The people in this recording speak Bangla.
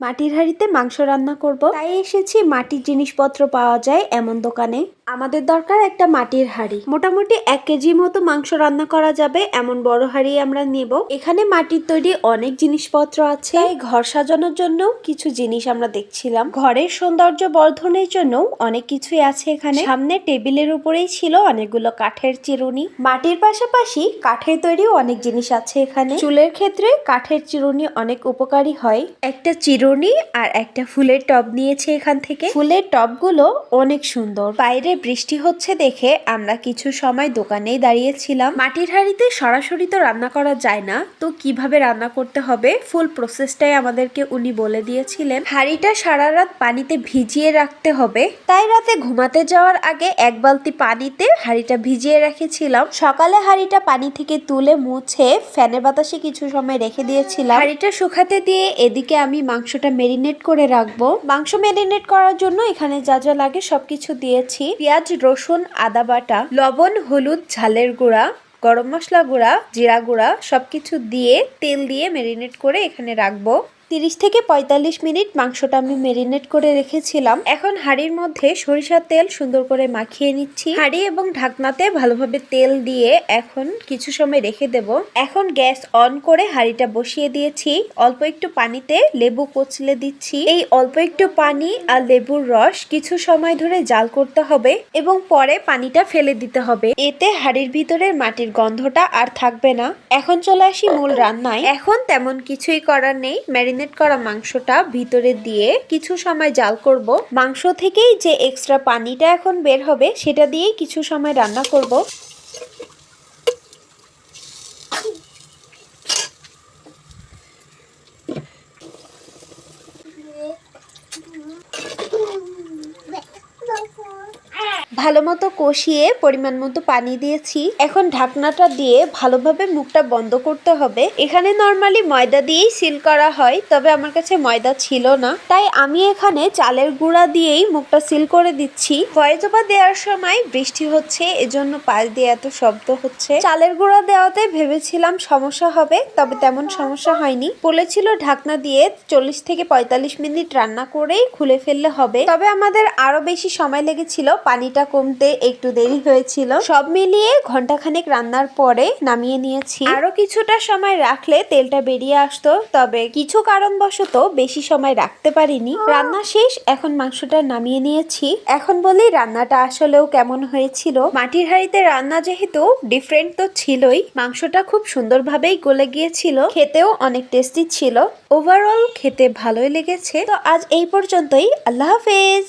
মাটির হাঁড়িতে মাংস রান্না করব। তাই এসেছি মাটির জিনিসপত্র পাওয়া যায় এমন দোকানে। আমাদের দরকার একটা মাটির হাঁড়ি। মোটামুটি এক কেজি মতো মাংস রান্না করা যাবে, এমন বড় হাঁড়ি আমরা নেব। এখানে মাটির তৈরি অনেক জিনিসপত্র আছে। ঘর সাজানোর জন্য কিছু জিনিস আমরা দেখছিলাম। ঘরের সৌন্দর্য বর্ধনের জন্য অনেক কিছুই আছে এখানে। সামনে টেবিলের উপরেই ছিল অনেকগুলো কাঠের চিরুনি। মাটির পাশাপাশি কাঠের তৈরি অনেক জিনিস আছে এখানে। চুলের ক্ষেত্রে কাঠের চিরুনি অনেক উপকারী হয়। একটা চিরুনি আর একটা ফুলের টব নিয়েছে এখান থেকে। ফুলের টবগুলো অনেক সুন্দর। বাইরে বৃষ্টি হচ্ছে দেখে আমরা কিছু সময় দোকানেই দাঁড়িয়েছিলাম। মাটির হাঁড়িতে সরাসরি তো রান্না করা যায় না, তো কীভাবে রান্না করতে হবে ফুল প্রসেসটাই আমাদেরকে উনি বলে দিয়েছিলেন। হাঁড়িটা সারা রাত পানিতে ভিজিয়ে রাখতে হবে, তাই রাতে ঘুমাতে যাওয়ার আগে এক বালতি পানিতে হাঁড়িটা ভিজিয়ে রেখেছিলাম। সকালে হাঁড়িটা পানি থেকে তুলে মুছে ফ্যানের বাতাসে কিছু সময় রেখে দিয়েছিলাম। হাঁড়িটা শুকাতে দিয়ে এদিকে আমি মাংসটা মেরিনেট করে রাখব। মাংস মেরিনেট করার জন্য এখানে যা যা লাগে সবকিছু দিয়েছি। পেঁয়াজ, রসুন, আদা বাটা, লবণ, হলুদ, ঝালের গুঁড়া, গরম মশলা গুঁড়া, জিরা গুঁড়া সবকিছু দিয়ে তেল দিয়ে মেরিনেট করে এখানে রাখব। তিরিশ থেকে পঁয়তাল্লিশ মিনিট মাংসটা আমি মেরিনেট করে রেখেছিলাম। এখন হাঁড়ির মধ্যে সরিষার তেল সুন্দর করে মাখিয়ে নিচ্ছি। হাঁড়ি এবং ঢাকনাতে ভালোভাবে তেল দিয়ে এখন কিছু সময় রেখে দেব। এখন গ্যাস অন করে হাঁড়িটা বসিয়ে দিয়েছি। অল্প একটু পানিতে লেবু কচলে দিচ্ছি। এই অল্প একটু পানি আর লেবুর রস কিছু সময় ধরে জাল করতে হবে এবং পরে পানিটা ফেলে দিতে হবে। এতে হাঁড়ির ভিতরের মাটির গন্ধটা আর থাকবে না। এখন চলে আসি মূল রান্নায়। এখন তেমন কিছুই করার নেই। ম্যারিনেট করা মাংসটা ভিতরে দিয়ে কিছু সময় জাল করব। মাংস থেকেই যে এক্সট্রা পানিটা এখন বের হবে, সেটা দিয়েই কিছু সময় রান্না করব। ভালো মতো কষিয়ে, পরিমাণ মতো পানি দিয়েছি। এখন ঢাকনাটা দিয়ে ভালোভাবে মুখটা বন্ধ করতে হবে। এখানে নর্মালি ময়দা দিয়েই সিল করা হয়, তবে আমার কাছে ময়দা ছিল না। তাই আমি এখানে চালের গুঁড়া দিয়েই মুখটা সিল করে দিচ্ছি। ভয়েস দেওয়ার সময় বৃষ্টি হচ্ছে, এজন্য পাশ দিয়ে এত শব্দ হচ্ছে। চালের গুঁড়া দেওয়াতে ভেবেছিলাম সমস্যা হবে, তবে তেমন সমস্যা হয়নি। বলেছিল ঢাকনা দিয়ে চল্লিশ থেকে পঁয়তাল্লিশ মিনিট রান্না করেই খুলে ফেললে হবে। তবে আমাদের আরও বেশি সময় লেগেছিল পানিটা কমতে একটু দেরি হয়েছিল। সব মিলিয়ে ঘন্টাখানেক রান্নার পরে নামিয়ে নিয়েছি। আরও কিছুটা সময় রাখলে তেলটা বেরিয়ে আসতো, তবে কিছু কারণবশত বেশি সময় রাখতে পারিনি। রান্না শেষ, এখন মাংসটা নামিয়ে নিয়েছি। এখন বলি রান্নাটা আসলেও কেমন হয়েছিল। মাটির হাঁড়িতে রান্না যেহেতু ডিফারেন্ট তো ছিলই, মাংসটা খুব সুন্দরভাবেই গলে গিয়েছিল। খেতেও অনেক টেস্টি ছিল। ওভারঅল খেতে ভালোই লেগেছে। তো আজ এই পর্যন্তই। আল্লাহ হাফেজ।